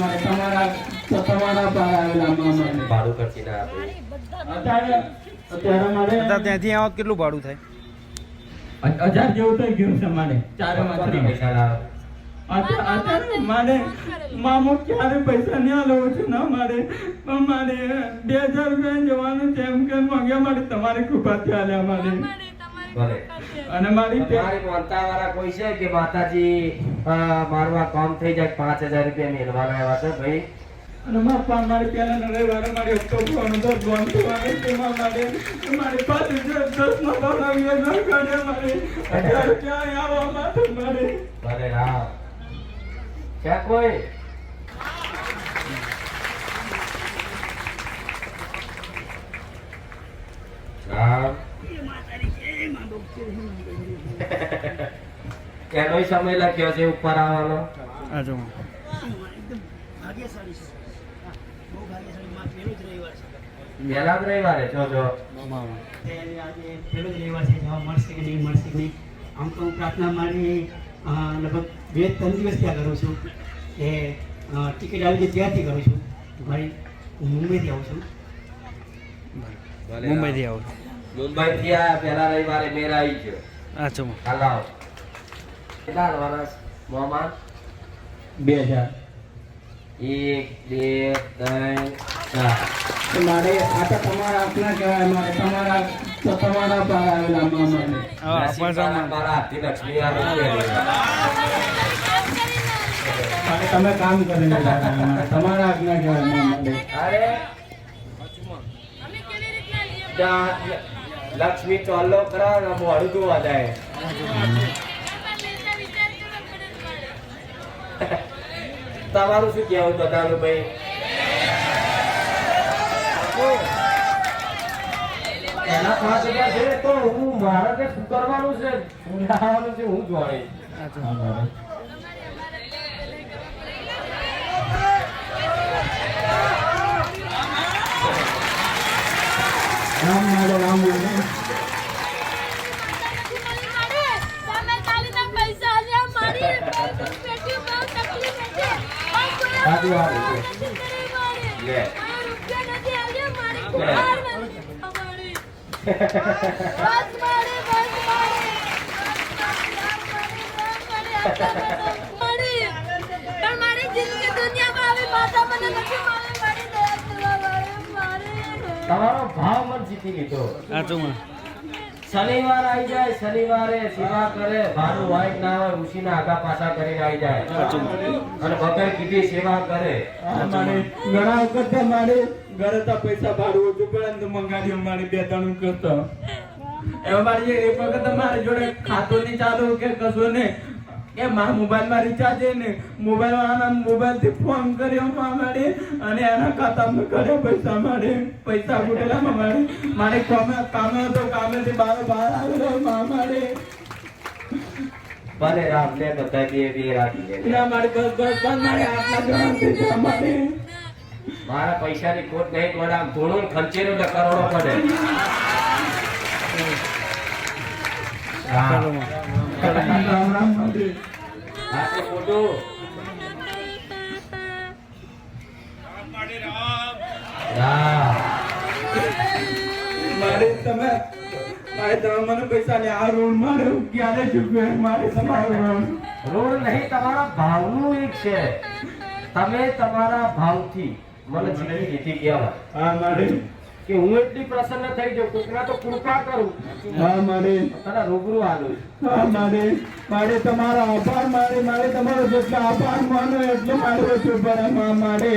તમારા તમારા પર આવેલા મામા ભાડું ખર્ચી ના અત્યારે અત્યારે મારે ત્યાંથી આવત કેટલું ભાડું થાય? હજાર જેવું થઈ ગયું છે મારે. ચારે પૈસા અત્યારે મારે મામો ક્યારે પૈસા નહીં લેવો છે? ના મારે. પણ મારે બે હજાર રૂપિયા જવાનું છે એમ કે માંગ્યા મારે તમારી કૃપાથી આલ્યા મારે. ભલે. અને મારી મારી વાળા કોઈ છે કે માતાજી મારું આ કામ થઈ જાય પાંચ હજાર રૂપિયા મેળવાના એવા છે ભાઈ? અને મારા મારી પહેલા વારે મારી હપ્તો ભરવાનો તો બંધ થવાનો તેમાં મારે મારી પાસે દસ નો ભાવ આવ્યો ન કાઢે મારે અત્યારે ક્યાં આવવા માટે મારે ભલે હા. ક્યાં કોઈ? રામ એનોય સમય લાગ્યો છે ઉપર આવવાનો? આ જો. પહેલા જ રવિવારે જો જો મામા આજે પહેલો જ રવિવાર છે જવાબ મળશે કે નહીં મળશે કે નહીં. આમ તો હું પ્રાર્થના મારી લગભગ બે ત્રણ દિવસ ત્યાં કરું છું. કે ટિકિટ આવી જાય ત્યાંથી કરું છું. ભાઈ હું મુંબઈથી આવું છું. મુંબઈથી આવો મુંબઈ થી આ પહેલા રવિવારે મેર આવી ગયો. અચ્છા જો હલાવ કેટલા વર્ષ? મોમાં બે હજાર. એક બે ત્રણ ચાર. તો મારે આ તો તમારા આપના કહેવાય મારે તમારા તો તમારા પર આવેલા મામાને મારા લક્ષ્મી આવે તમે કામ કરીને તમારા આજ્ઞા કહેવાય મામાને અરે. લક્ષ્મી ચોલ્લો કરા ને મોડું વધાય તમારું શું કહેવું બધાનું ભાઈ? એના પાંચ હજાર છે તો હું મારે કે શું કરવાનું છે હું જોડે રામ. તમારો ભાવ જીતી લીધો. આ શનિવાર આવી જાય શનિવારે સેવા કરે ભાડું હોય ના હોય ઉસીના આગા પાછા કરીને આવી જાય. અને વગર કીધી સેવા કરે. ઘણા વખત મારે ઘરે તો પૈસા ભાડું ઓછું પડે ને તો મંગાડ્યું મારે બે ત્રણ કરતો એમાં મારી એક વખત મારી જોડે ખાતું નહીં ચાલુ કે કશું નહીં. કે મારા મોબાઈલમાં રિચાર્જ ને મોબાઈલ વાળાના મોબાઈલ ફોન કર્યો માં મારે અને એના ખાતામાં કરે પૈસા મારે પૈસા ઉઠેલા મારે મારે કામે કામે હતો કામેથી બહાર બહાર આવેલો માં મારે ભલે રામ લે બધા જે બી રાખી લે ના મારે બસ બસ બસ મારે આટલા જણા છે મારે મારા પૈસાની ખોટ નહીં પડે આમ થોડું ખર્ચેલું એટલે કરોડો પડે. રામ મારે તમે મારે તમે મને પૈસા લે આ રોડ મારે ક્યારે ચૂકવે? મારે તમારો રોડ નહીં તમારા ભાવનું એક છે. તમે તમારા ભાવથી મને જીતી લીધી ગયા હા મારે કે હું એટલી પ્રસન્ન થઈ જાઉં કોકના તો કૃપા કરું. હા મારે. તને રૂબરૂ આલું હા મારે. મારે તમારા આભાર મારે મારે તમારો જેટલો આભાર માનો એટલો મારો ઓછું મારે.